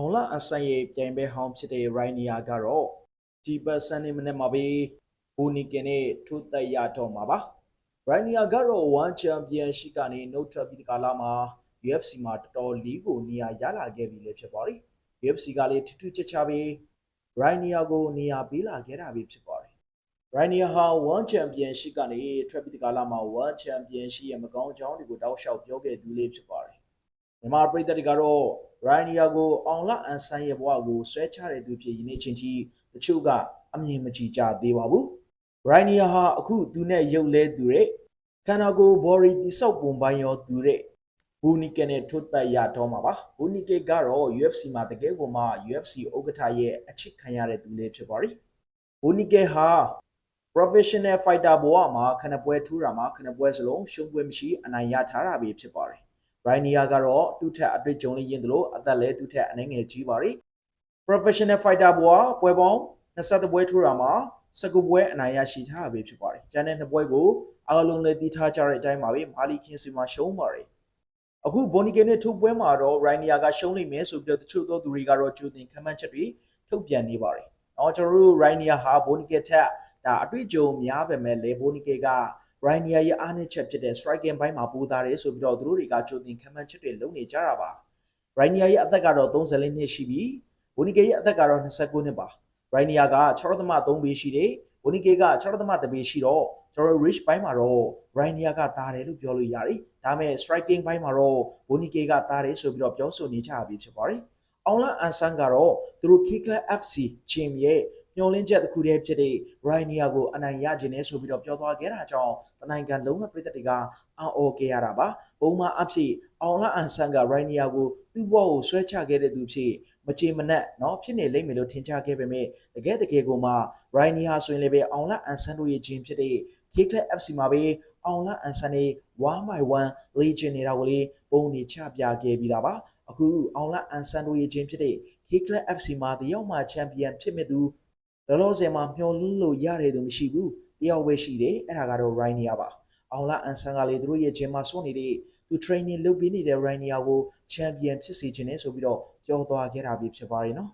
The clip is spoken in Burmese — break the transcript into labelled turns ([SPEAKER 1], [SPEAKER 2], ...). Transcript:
[SPEAKER 1] အောင်လာအဆိုင်ရဲ့ပြိုင်ပွဲဟောင်းဖြစ်တဲ့ရိုင်းနီယာကတော့ဒီပတ်စနေမနေ့မှာပဲဘူနီကင်နဲ့ထိုးတက်ရတော့မှာပါရိုင်းနီယာကတော့1 championship ကနေနှုတ်ထွက်ပြီးဒီကာလမှာ UFC မှာတော်တော်လေးကိုနေရာရလာခဲ့ပြီလေဖြစ်ပါတယ် UFC ကလည်းထူးထူးခြားခြားပဲရိုင်းနီယာကိုနေရာပေးလာခဲ့တာပဲဖြစ်ပါတယ်ရိုင်းနီယာဟာ1 championship ကနေထွက်ပြီးဒီကာလမှာ1 championship ရဲ့မကောင်းကြောင်းတွေကိုတောက်လျှောက်ပြောခဲ့သူလေးဖြစ်ပါတယ် မြန်မာပြည်သက်တွေကတော့ရိုင်းနီယာကိုအောင်လအန်ဆန်းရဲ့ဘဝကိုဆွဲချတဲ့သူဖြစ်ယနေ့ချင်းထိတချို့ကအမြင်မကြည်ကြသေးပါဘူးရိုင်းနီယာဟာအခုသူနဲ့ရုပ်လဲသူတဲ့ခန္ဓာကိုယ်ဘော်ရီတိဆောက်ပုံပိုင်းရောသူတဲ့ဘူနီကနဲ့ထွတ်တက်ရတော့မှာပါဘူနီကေကတော့ UFC မှာတကယ်ကိုမှ UFC ဥက္ကဋ္ဌရဲ့အချစ်ခံရတဲ့သူလေးဖြစ်ပါတယ်ဘူနီကေဟာ professional fighter ဘဝမှာခဏပွဲထူးတာမှာခဏပွဲစလုံးရှုံးပွဲမရှိအနိုင်ရထားတာပဲဖြစ်ပါတယ် ရိုင်းနီယာကတော့သူ့ထက်အတွေ့အကြုံလေးရင်းသလိုအသက်လည်းသူ့ထက်အနည်းငယ်ကြီးပါရီ professional fighter ဘွားပွဲပေါင်း20ပွဲထိုးတာမှာ19ပွဲအနိုင်ရရှိထားတာပဲဖြစ်ပါတယ်။ကျန်တဲ့နှစ်ပွဲကိုအားလုံးလည်းတီးထားကြတဲ့အတိုင်းပါပဲမာလီကင်းစီမှာရှုံးပါတယ်။အခုဘိုနီကေနဲ့ထိုးပွဲမှာတော့ရိုင်းနီယာကရှုံးလိမ့်မယ်ဆိုပြီးတော့တချို့သောသူတွေကတော့ကြိုတင်ခန့်မှန်းချက်တွေထုတ်ပြန်နေပါတယ်။အော်ကျွန်တော်တို့ရိုင်းနီယာဟာဘိုနီကေထက်ဒါအတွေ့အကြုံများပေမဲ့လေဘိုနီကေကရိုင်းနီ ယာရဲ့အားနည်းချက်ဖြစ်တဲ့ striking ဘိုင်းမှာပိုးသားတယ်ဆိုပြီးတော့သူတို့တွေကကြိုတင်ခံမှန်းချက်တွေလုပ်နေကြတာပါရိုင်းနီယာရဲ့အသက်ကတော့34နှစ်ရှိပြီဝနီကေရဲ့အသက်ကတော့29နှစ်ပါရိုင်းနီယာက6.3ပေရှိတယ်ဝနီကေက6.3ပေရှိတော့ကျွန်တော် rich ဘိုင်းမှာတော့ရိုင်းနီယာကတားတယ်လို့ပြောလို့ရတယ်ဒါပေမဲ့ striking ဘိုင်းမှာတော့ဝနီကေကတားတယ်ဆိုပြီးတော့ပြောဆိုနေကြပြီဖြစ်ပါတယ်အောင်လန်အန်ဆန်ကတော့သူတို့ Kikla FC ချင်းရဲ့ ညှော်လင်းချက်တစ်ခုတည်းဖြစ်တဲ့ ရိုင်းနီယာကိုအနိုင်ရခြင်းနဲ့ဆိုပြီးတော့ပြောသွားခဲ့တာကြောင့်တနိုင်ငံလုံးကပြည်သက်တွေကအံ့ဩခဲ့ရတာပါပုံမှန်အဖြစ်အောင်လာအန်ဆန်ကရိုင်းနီယာကိုသူ့ဘောကိုဆွဲချခဲ့တဲ့သူဖြစ်မချေမနက်เนาะဖြစ်နေလိမ့်မယ်လို့ထင်ကြခဲ့ပေမဲ့တကယ်တကယ်ကိုမှရိုင်းနီယာဆိုရင်လည်းပဲအောင်လာအန်ဆန်တို့ရဲ့ချင်းဖြစ်တဲ့ K-Club FC မှာပဲအောင်လာအန်ဆန်ရဲ့1 by 1 Legion နေတာကိုလေပုံနေချပြခဲ့ပြီးတာပါအခုအောင်လာအန်ဆန်တို့ရဲ့ချင်းဖြစ်တဲ့ K-Club FC မှာတယောက်မှချန်ပီယံဖြစ်မဲ့သူ လောလောဆယ်မှာမျှော်လင့်လို့ရတယ်သူမရှိဘူးတယောက်ပဲရှိတယ်အဲ့ဒါကတော့ Rainia ပါအောင်လာအန်ဆန်ကလေသူတို့ရဲ့ဂျင်မှာစွန့်နေတဲ့သူ training လုပ်ပေးနေတဲ့ Rainia ကို champion ဖြစ်စေချင်တယ်ဆိုပြီးတော့ပြောသွားခဲ့တာပဲဖြစ်ပါတယ်နော်